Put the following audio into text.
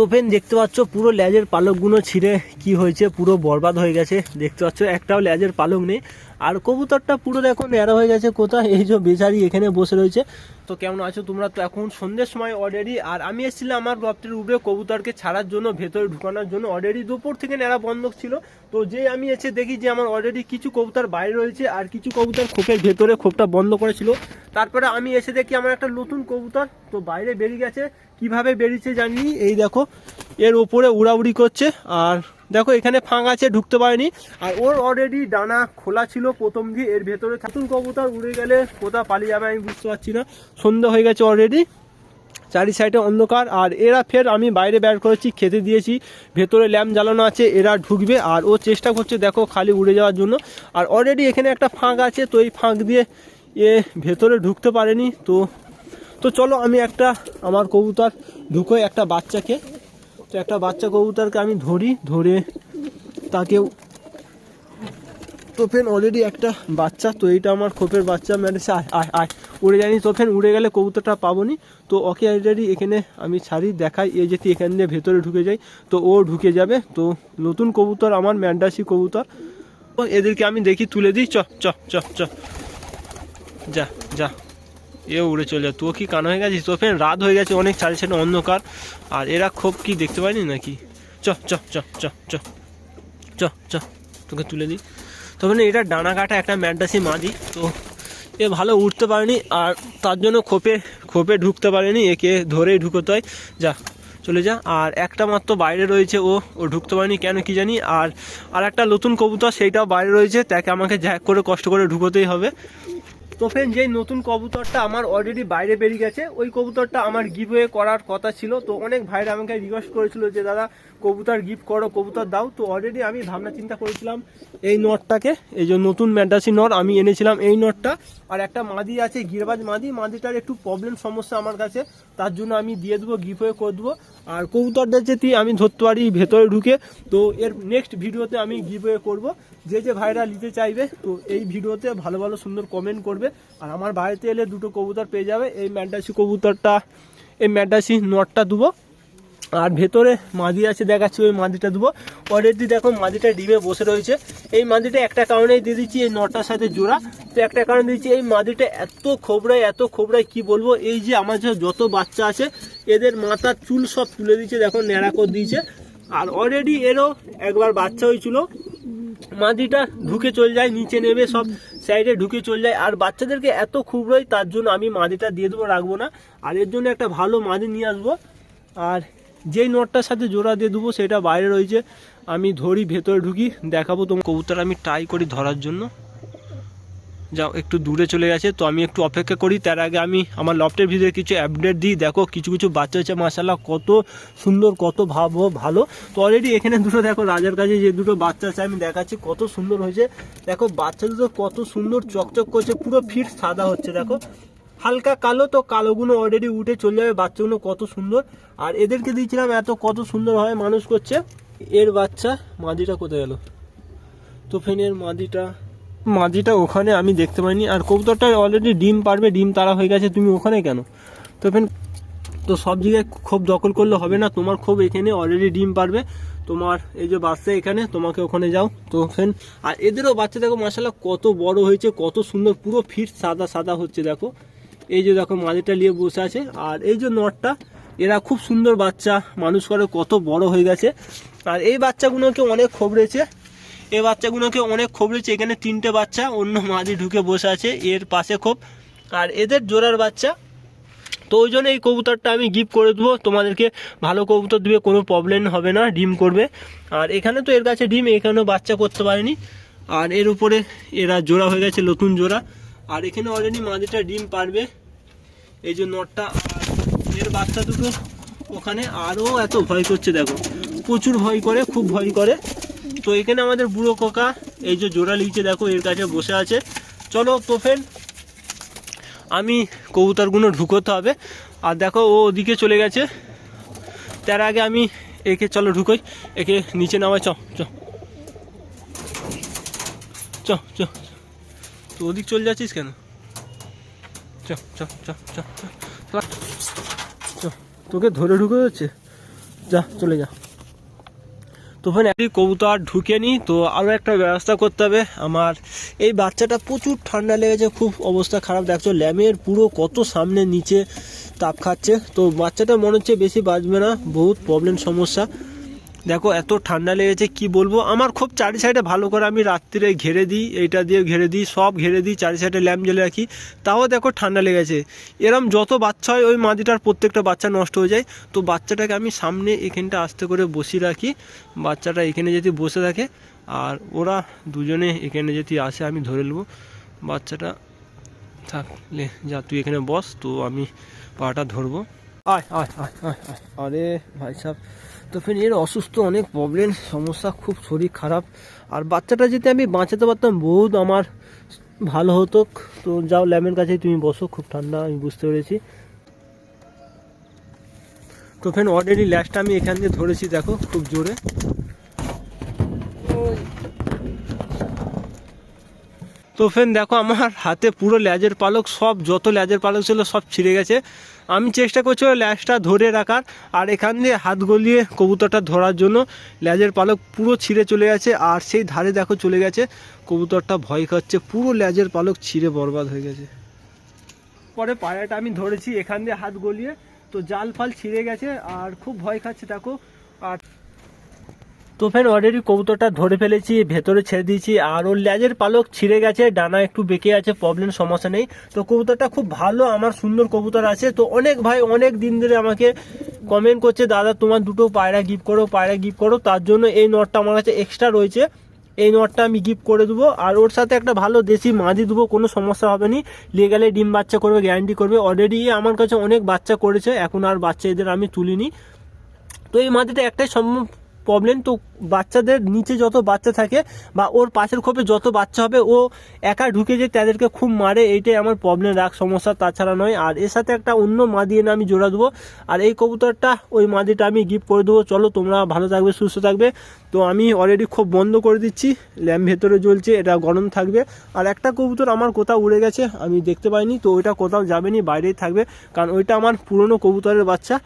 তো ফেন দেখতে পাচ্ছ পুরো ল্যাজের পালকগুলো ছিঁড়ে কি হয়েছে, পুরো বরবাদ হয়ে গেছে। দেখতে পাচ্ছ, একটাও ল্যাজের পালক নেই। আর কবুতরটা পুরো দেখো ন্যাড়া হয়ে গেছে কোথায়? এই যে বেচারি এখানে বসে রয়েছে। তো কেমন আছো তোমরা? তো এখন সন্ধ্যের সময় অলরেডি আর আমি এসেছিলাম আমার গপ্তের উপরে কবুতরকে ছাড়ার জন্য, ভেতরে ঢুকানোর জন্য। অলরেডি দুপুর থেকে ন্যাড়া বন্ধ ছিল। তো যে আমি এসে দেখি যে আমার অলরেডি কিছু কবুতর বাইরে রয়েছে, আর কিছু কবুতর খোপের ভেতরে খোপটা বন্ধ করেছিল। তারপরে আমি এসে দেখি আমার একটা নতুন কবুতর, তো বাইরে বেরিয়ে গেছে। কীভাবে বেরিয়েছে জানি এই দেখো, এর ওপরে উড়াউড়ি করছে, আর দেখো, এখানে ফাঁক আছে, ঢুকতে পারেনি। আর ওর অলরেডি ডানা খোলা ছিল প্রথম দিয়ে, এর ভেতরে নতুন কবুতর উড়ে গেলে কোথা পালিয়ে যাবে আমি বুঝতে পারছি না। সন্ধ্যা হয়ে গেছে অলরেডি চারি সাইডে অন্ধকার, আর এরা ফের আমি বাইরে বের করেছি, খেতে দিয়েছি। ভেতরে ল্যাম্প জ্বালানো আছে, এরা ঢুকবে, আর ও চেষ্টা করছে, দেখো, খালি উড়ে যাওয়ার জন্য। আর অলরেডি এখানে একটা ফাঁক আছে, তো এই ফাঁক দিয়ে এ ভেতরে ঢুকতে পারেনি, তো তো চলো, আমি একটা, আমার কবুতর ঢুকো একটা বাচ্চাকে। তো একটা বাচ্চা কবুতরকে আমি ধরি, ধরে তাকেও তো ফেন অলরেডি একটা বাচ্চা, তো এইটা আমার খোপের বাচ্চা। মেরেছে আয় আয় আয়। উড়ে যায়নি তো ফেন উড়ে গেলে কবুতরটা পাবো নি তো ওকে অলরেডি এখানে আমি ছাড়ি, দেখাই এ যেতে এখান দিয়ে ভেতরে ঢুকে যাই, তো ও ঢুকে যাবে। তো নতুন কবুতর, আমার ম্যান্ডাসি কবুতর। তো এদেরকে আমি দেখি, তুলে দিই, চ চ চ চ। যা যা। এ উড়ে চলে যা তুই কি কান হয়ে গেছিস? তো ফেন রাত হয়ে গেছে, অনেক চারি সাইডে অন্ধকার। আর এরা খুব কি দেখতে পাইনি নাকি? চ চ চ চ চ চ চ, তোকে তুলে দিই। তবে না এটা ডানা কাটা একটা ম্যাডাসি মাদি, তো এ ভালো উঠতে পারেনি, আর তার জন্য খোপে খোপে ঢুকতে পারেনি, একে ধরেই ঢুকোতে হয়। যা, চলে যা। আর একটা মাত্র বাইরে রয়েছে ও ও ঢুকতে পারেনি কেন কি জানি। আর আর একটা নতুন কবুতর, সেইটাও বাইরে রয়েছে, তাকে আমাকে জ্যাক করে কষ্ট করে ঢুকোতেই হবে। তো ফ্রেন্ড যেই নতুন কবুতরটা আমার অলরেডি বাইরে বেরিয়ে গেছে, ওই কবুতরটা আমার গিভ করার কথা ছিল। তো অনেক ভাইরা আমাকে রিকোয়েস্ট করেছিল যে, দাদা, কবুতর গিফট করো, কবুতর দাও। তো অলরেডি আমি ভাবনা চিন্তা করেছিলাম এই নটটাকে, এই যে নতুন ম্যাডাসি নট, আমি এনেছিলাম এই নটটা। আর একটা মাদি আছে, গিরবাজ মাদি, মাদিটার একটু প্রবলেম সমস্যা আমার কাছে। তার জন্য আমি দিয়ে দেবো গিফট করে দেবো। আর কবুতরদের যদি আমি ধরতে পারি ভেতরে ঢুকে, তো এর নেক্সট ভিডিওতে আমি গিভ করব। যে যে ভাইরা নিতে চাইবে, তো এই ভিডিওতে ভালো ভালো সুন্দর কমেন্ট করবে। আর আমার বাড়িতে এলে দুটো কবুতর পেয়ে যাবে। এই ম্যাডাসি কবুতরটা, এই ম্যাডাসি নটটা দেবো। আর ভেতরে মাদি আছে, দেখাচ্ছি ওই মাদিটা দেবো। অলরেডি দেখো মাদিটা ডিমে বসে রয়েছে। এই মাদিটা একটা কারণেই দিয়ে দিচ্ছি এই নটার সাথে জোড়া। তো একটা কারণে দিচ্ছি এই মাদিটা এত খোবরায় এত খোবরায় কি বলব? এই যে আমার যে যত বাচ্চা আছে, এদের মাথার চুল সব তুলে দিয়েছে দেখো, ন্যাড়া করে দিয়েছে। আর অলরেডি এরও একবার বাচ্চা হয়েছিল। মাদিটা ঢুকে চলে যায়, নিচে নেবে সব সাইডে ঢুকে চলে যায়। আর বাচ্চাদেরকে এত খুবরই তার জন্য আমি মাদিটা দিয়ে দেবো, রাখব না। আর এর জন্য একটা ভালো মাদি নিয়ে আসব। আর যেই নটটার সাথে জোড়া দিয়ে দেবো, সেটা বাইরে রয়েছে। আমি ধরি, ভেতরে ঢুকি, দেখাবো তোমার কবুতর আমি ট্রাই করি ধরার জন্য। যাও, একটু দূরে চলে গেছে, তো আমি একটু অপেক্ষা করি। তার আগে আমি আমার লফটের ভিতরে কিছু আপডেট দিই। দেখো, কিছু কিছু বাচ্চা হচ্ছে মাসাল্লাহ কত সুন্দর, কত ভাবো ভালো। তো অলরেডি এখানে দুটো, দেখো, রাজার কাছে যে দুটো বাচ্চা আছে, আমি দেখাচ্ছি কত সুন্দর হয়েছে। দেখো, বাচ্চা দুটো কত সুন্দর, চকচক করছে, পুরো ফিট সাদা হচ্ছে, দেখো। হালকা কালো, তো কালোগুলো অলরেডি উঠে চলে যাবে, বাচ্চাগুলো কত সুন্দর। আর এদেরকে দিয়েছিলাম এত, কত সুন্দরভাবে মানুষ করছে। এর বাচ্চা মাদিটা কোথায় গেল? তো ফেনের মাদিটা মাদিটা ওখানে আমি দেখতে পাইনি। আর কবুতরটা অলরেডি ডিম পারবে, ডিম তারা হয়ে গেছে, তুমি ওখানে কেন? তো ফেন, তো সব জায়গায় ক্ষোভ দখল করলে হবে না, তোমার ক্ষোভ এখানে অলরেডি ডিম পারবে। তোমার এই যে বাচ্চা এখানে, তোমাকে ওখানে যাও। তো ফেন, আর এদেরও বাচ্চা দেখো মাসাল্লাহ কত বড় হয়েছে, কত সুন্দর, পুরো ফিট সাদা সাদা হচ্ছে, দেখো। এই যে দেখো মাদিটা নিয়ে বসে আছে। আর এই যে নটটা, এরা খুব সুন্দর বাচ্চা, মানুষ করে কত বড় হয়ে গেছে। আর এই বাচ্চাগুলোকে অনেক খবরেছে এই বাচ্চাগুলোকে অনেক খবরেছে এখানে তিনটে বাচ্চা, অন্য মাঝে ঢুকে বসে আছে, এর পাশে খোপ আর এদের জোড়ার বাচ্চা, তো ওই জন্য এই কবুতরটা আমি গিফট করে দেবো। তোমাদেরকে ভালো কবুতর দিবে, কোনো প্রবলেম হবে না, ডিম করবে। আর এখানে তো এর কাছে ডিম, এখানেও বাচ্চা করতে পারেনি। আর এর উপরে এরা জোড়া হয়ে গেছে, নতুন জোড়া। আর এখানে অলরেডি মাদিটা ডিম পারবে, এই যে নটটা এর বাচ্চা দুটো ওখানে আরও এত ভয় করছে, দেখো। প্রচুর ভয় করে, খুব ভয় করে। তো এখানে আমাদের বুড়ো কোকা, এই যে জোড়া লিখছে, দেখো, এর কাছে বসে আছে। চলো, তো ফ্রেন্ড, আমি কবুতরগুলো ঢুকোতে হবে। আর দেখো, ও ওদিকে চলে গেছে। তার আগে আমি একে, চলো, ঢুকোই। একে নিচে নামাই চ চ চ চ তো ওদিক চলে যাচ্ছিস কেন? চ চ চ চ চ তোকে ধরে ঢুকে যাচ্ছে। যা, চলে যা। তো ওখানে একটি কবুতর ঢুকে নি, তো আরও একটা ব্যবস্থা করতে হবে। আমার এই বাচ্চাটা প্রচুর ঠান্ডা লেগেছে, খুব অবস্থা খারাপ। দেখছ, ল্যামের পুরো কত সামনে নিচে তাপ খাচ্ছে। তো বাচ্চাটা মনে হচ্ছে বেশি বাঁচবে না, বহুত প্রবলেম সমস্যা। দেখো, এত ঠান্ডা লেগেছে, কি বলব? আমার খুব চারি সাইডে ভালো করে আমি রাত্রিরে ঘেরে দিই, এইটা দিয়ে ঘেরে দিই, সব ঘেরে দিই, চারি সাইডে ল্যাম্প জ্বেলে রাখি। তাও দেখো ঠান্ডা লেগেছে। এরম যত বাচ্চা হয়, ওই মাদিটার প্রত্যেকটা বাচ্চা নষ্ট হয়ে যায়। তো বাচ্চাটাকে আমি সামনে এখানটা আস্তে করে বসিয়ে রাখি। বাচ্চাটা এখানে যদি বসে থাকে, আর ওরা দুজনে এখানে যদি আসে, আমি ধরে নেব। বাচ্চাটা থাকলে যা, তুই এখানে বস, তো আমি পাটা ধরবো। আয় আয় আয় আয় আয়। আরে ভাই সাহেব তো ফ্রেন্ড এর অসুস্থ অনেক প্রবলেম সমস্যা খুব শরীর খারাপ। আর বাচ্চাটা যদি আমি বাঁচাতে পারতাম, বহুত আমার ভালো হতো। তো যাও, ল্যামের কাছে তুমি বসো, খুব ঠান্ডা, আমি বুঝতে পেরেছি। তো ফেন অলরেডি ল্যাশটা আমি এখান দিয়ে ধরেছি, দেখো, খুব জোরে। তো ফেন দেখো আমার হাতে পুরো ল্যাজের পালক, সব যত ল্যাজের পালক ছিল সব ছিঁড়ে গেছে। আমি চেষ্টা করছি ওই ল্যাজটা ধরে রাখার, আর এখান দিয়ে হাত গলিয়ে কবুতরটা ধরার জন্য ল্যাজের পালক পুরো ছিঁড়ে চলে গেছে, আর সেই ধারে দেখো চলে গেছে। কবুতরটা ভয় খাচ্ছে, পুরো ল্যাজের পালক ছিঁড়ে বরবাদ হয়ে গেছে। পরে পায়রাটা আমি ধরেছি, এখান দিয়ে হাত গলিয়ে, তো জাল ফাল ছিঁড়ে গেছে, আর খুব ভয় খাচ্ছে, দেখো। আর তো ফের অলরেডি কবুতরটা ধরে ফেলেছি, ভেতরে ছেড়ে দিয়েছি। আর ওর ল্যাজের পালক ছিঁড়ে গেছে, ডানা একটু বেঁকে আছে প্রবলেম সমস্যা নেই। তো কবুতরটা খুব ভালো, আমার সুন্দর কবুতর আছে। তো অনেক ভাই, অনেক দিন ধরে আমাকে কমেন্ট করছে, দাদা, তোমার দুটো পায়রা গিফট করো, পায়রা গিফট করো। তার জন্য এই নটটা আমার কাছে এক্সট্রা রয়েছে। এই নটটা আমি গিফট করে দেবো। আর ওর সাথে একটা ভালো দেশি মাদি দেবো, কোনো সমস্যা হবে না। নিয়ে গেলে ডিম বাচ্চা করবে গ্যারান্টি করবে। অলরেডি আমার কাছে অনেক বাচ্চা করেছে, এখন আর বাচ্চা এদের আমি তুলিনি। তো এই মাটিতে একটাই সম্ভব প্রবলেম তো বাচ্চাদের নিচে যত বাচ্চা থাকে বা ওর পাশের খোপে যত বাচ্চা হবে, ও একা ঢুকে যে তাদেরকে খুব মারে এইটাই আমার প্রবলেম রাখ সমস্যা তাছাড়া নয়। আর এর সাথে একটা অন্য মা দিয়ে না আমি জোড়া দেবো। আর এই কবুতরটা, ওই মাদিটা আমি গিফট করে দেবো। চলো তোমরা ভালো থাকবে, সুস্থ থাকবে। তো আমি অলরেডি খুব বন্ধ করে দিচ্ছি। ল্যাম্প ভেতরে জ্বলছে, এটা গরম থাকবে। আর একটা কবুতর আমার কোথাও উড়ে গেছে, আমি দেখতে পাইনি। তো ওইটা কোথাও যাবে নি, বাইরেই থাকবে। কারণ ওইটা আমার পুরনো কবুতরের বাচ্চা।